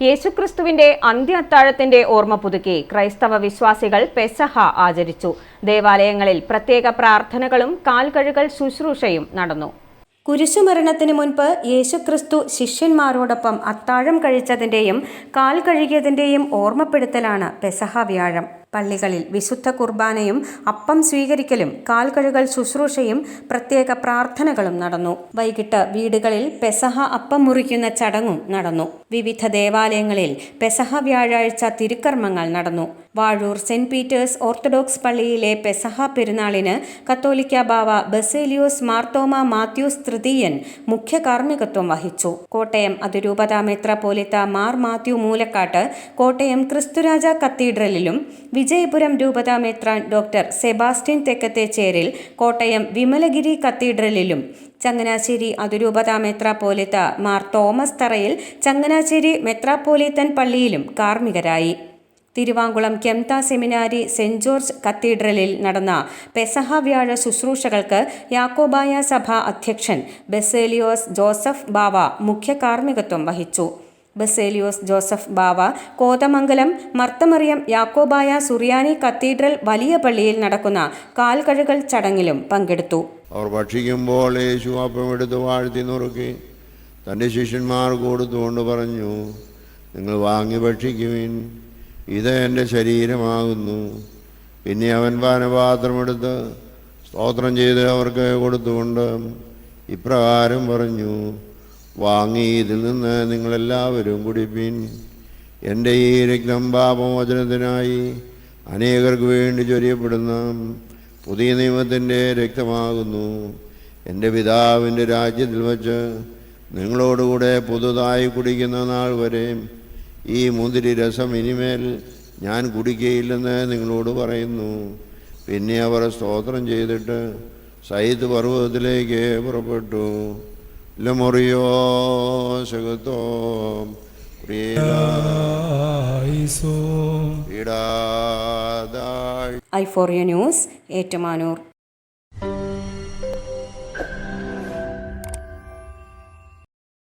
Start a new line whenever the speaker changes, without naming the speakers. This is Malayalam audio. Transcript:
യേശുക്രിസ്തുവിന്റെ അന്ത്യ അത്താഴത്തിന്റെ ഓർമ്മ പുതുക്കി ക്രൈസ്തവ വിശ്വാസികൾ പെസഹ ആചരിച്ചു. ദേവാലയങ്ങളിൽ പ്രത്യേക പ്രാർത്ഥനകളും കാൽകഴുകൽ ശുശ്രൂഷയും നടന്നു. കുരിശുമരണത്തിന് മുൻപ് യേശുക്രിസ്തു ശിഷ്യന്മാരോടൊപ്പം അത്താഴം കഴിച്ചതിന്റെയും കാൽ കഴുകിയതിന്റെയും ഓർമ്മപ്പെടുത്തലാണ് പെസഹ വ്യാഴം. പള്ളികളിൽ വിശുദ്ധ കുർബാനയും അപ്പം സ്വീകരിക്കലും കാൽ കഴുകൽ ശുശ്രൂഷയും പ്രത്യേക പ്രാർത്ഥനകളും നടന്നു. വൈകിട്ട് വീടുകളിൽ പെസഹ അപ്പം മുറിക്കുന്ന ചടങ്ങും നടന്നു. വിവിധ ദേവാലയങ്ങളിൽ പെസഹ വ്യാഴാഴ്ച തിരുക്കർമ്മങ്ങൾ നടന്നു. വാഴൂർ സെന്റ് പീറ്റേഴ്സ് ഓർത്തഡോക്സ് പള്ളിയിലെ പെസഹ പെരുന്നാളിന് കത്തോലിക്ക ബാവ ബസേലിയോസ് മാർത്തോമ മാത്യൂസ് തൃതീയൻ മുഖ്യ കാർമ്മികത്വം വഹിച്ചു. കോട്ടയം അതിരൂപത മെത്രാപ്പോലിത്ത മാർ മാത്യു മൂലക്കാട്ട് കോട്ടയം ക്രിസ്തുരാജ കത്തീഡ്രലിലും വിജയപുരം രൂപതാ മെത്രാൻ ഡോക്ടർ സെബാസ്റ്റ്യൻ തെക്കത്തെ ചേരിൽ കോട്ടയം വിമലഗിരി കത്തീഡ്രലിലും ചങ്ങനാശ്ശേരി അതിരൂപത മെത്രാപ്പോലിത്ത മാർ തോമസ് തറയിൽ ചങ്ങനാശ്ശേരി മെത്രാപ്പോലിത്തൻ പള്ളിയിലും കാർമ്മികരായി. തിരുവാങ്കുളം കെംത സെമിനാരി സെന്റ് ജോർജ് കത്തീഡ്രലിൽ നടന്ന പെസഹ വ്യാഴ ശുശ്രൂഷകൾക്ക് യാക്കോബായ സഭ അധ്യക്ഷൻ ബെസേലിയോസ് ജോസഫ് ബാവ മുഖ്യ കാർമ്മികത്വം വഹിച്ചു. ബസേലിയോസ് ജോസഫ് ബാവ കോതമംഗലം മർത്തമറിയം യാക്കോബായ സുറിയാനി കത്തീഡ്രൽ വലിയ പള്ളിയിൽ നടക്കുന്ന കാൽകഴുകൾ ചടങ്ങിലും പങ്കെടുത്തു.
അവർ ഭക്ഷിക്കുമ്പോൾ യേശു അപ്പം എടുത്ത് വാഴ്ത്തി നുറുക്കി തന്റെ ശിഷ്യന്മാർ കൊടുത്തുകൊണ്ട് പറഞ്ഞു നിങ്ങൾ വാങ്ങി ഭക്ഷിക്കുവിൻ. ഇത് എന്റെ ശരീരമാകുന്നു. പിന്നെ അവൻ പാനപാത്രമെടുത്ത് സ്തോത്രം ചെയ്ത് അവർക്ക് കൊടുത്തുകൊണ്ട് ഇപ്രകാരം പറഞ്ഞു വാങ്ങി ഇതിൽ നിന്ന് നിങ്ങളെല്ലാവരും കുടിപ്പിൻ എന്റെ ഈ രക്തം പാപമോചനത്തിനായി അനേകർക്ക് വേണ്ടി ചൊരിയപ്പെടുന്ന പുതിയ നിയമത്തിന്റെ രക്തമാകുന്നു. എന്റെ പിതാവിന്റെ രാജ്യത്തിൽ വച്ച് നിങ്ങളോടുകൂടെ പുതുതായി കുടിക്കുന്ന നാൾ വരെ ഈ മുന്തിരി രസം ഇനിമേൽ ഞാൻ കുടിക്കുകയില്ലെന്ന് നിങ്ങളോട് പറയുന്നു. പിന്നെ അവർ സ്തോത്രം ചെയ്തിട്ട് സൈത്ത് പർവതത്തിലേക്ക് പുറപ്പെട്ടു. ശകത്തോ
Aiso.
പീഡാതാഴ്
ഐ ഫോറിയ ന്യൂസ് ഏറ്റുമാനൂർ